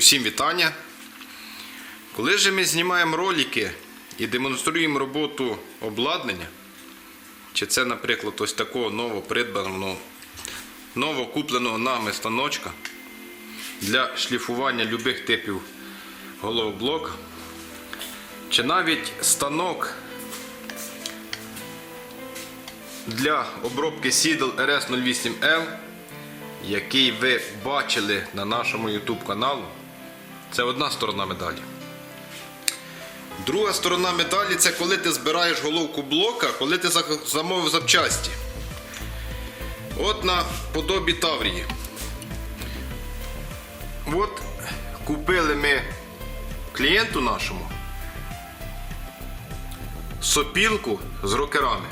Усім вітання. Коли же ми знімаємо ролики і демонструємо роботу обладнання, чи це, наприклад, ось такого новопридбаного, новокупленого нами станочка для шліфування любих типів головоблока, чи навіть станок для обробки сідл RS08L, який ви бачили на нашому YouTube каналу, це одна сторона медалі. Друга сторона медалі це коли ти збираєш головку блока, коли ти замовив запчасті. От на подобі Таврії. От купили ми клієнту нашому сопілку з рокерами.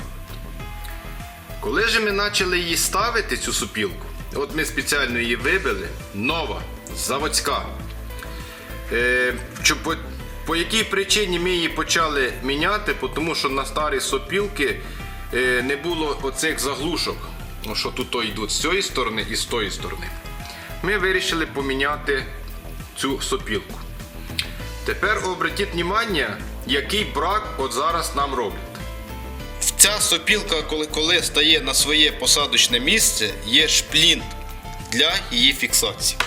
Коли ж ми почали її ставити, цю супілку, от ми спеціально її вибили, нова, заводська. Е, по, по якій причині ми її почали міняти? Тому що на старі сопілки е, не було оцих заглушок, що тут то йдуть з цієї сторони і з тої сторони. Ми вирішили поміняти цю сопілку. Тепер обратіть увагу, який брак от зараз нам роблять. Ця сопілка, коли, коли стає на своє посадочне місце, є шплінт для її фіксації.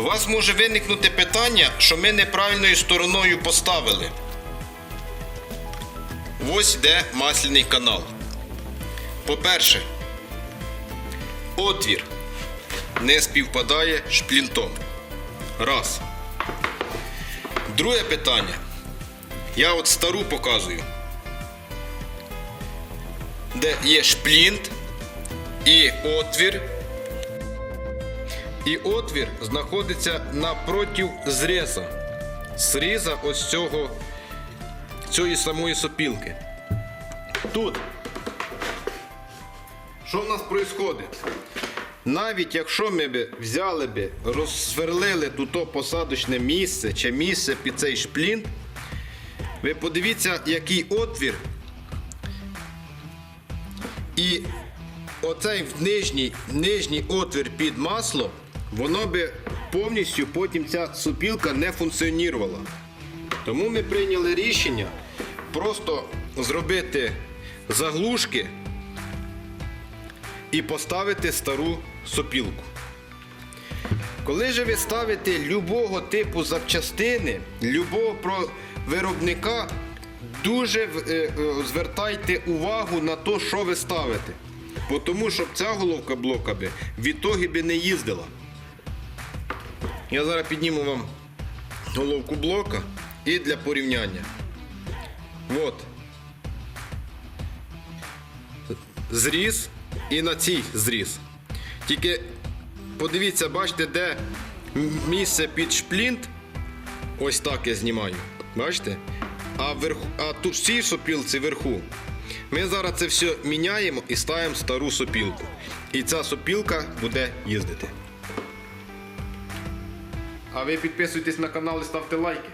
У вас може виникнути питання, що ми неправильною стороною поставили. Ось йде масляний канал. По-перше, отвір не співпадає шплінтом. Раз. Друге питання. Я от стару показую де є шплінт і отвір. І отвір знаходиться напротив зріза. Зріза ось цього цієї самої сопілки. Тут. Що в нас відбувається? Навіть якщо ми б взяли б, розсверлили тут посадочне місце чи місце під цей шплінт, ви подивіться, який отвір і оцей нижній, нижній отвір під масло, воно би повністю потім ця супілка не функціонувала. Тому ми прийняли рішення просто зробити заглушки і поставити стару сопілку. Коли же ви ставите любого типу запчастини, любого виробника, дуже е, е, звертайте увагу на те, що ви ставите. Тому що ця головка блока би в ітогі не їздила. Я зараз підніму вам головку блока і для порівняння. От. Зріз і на цій зріз. Тільки подивіться, бачите, де місце під шплінт. Ось так я знімаю. Бачите? А, вверху, а тут в сопілці вверху. Ми зараз це все міняємо і ставимо стару сопілку. І ця сопілка буде їздити. А ви підписуйтесь на канал і ставте лайки.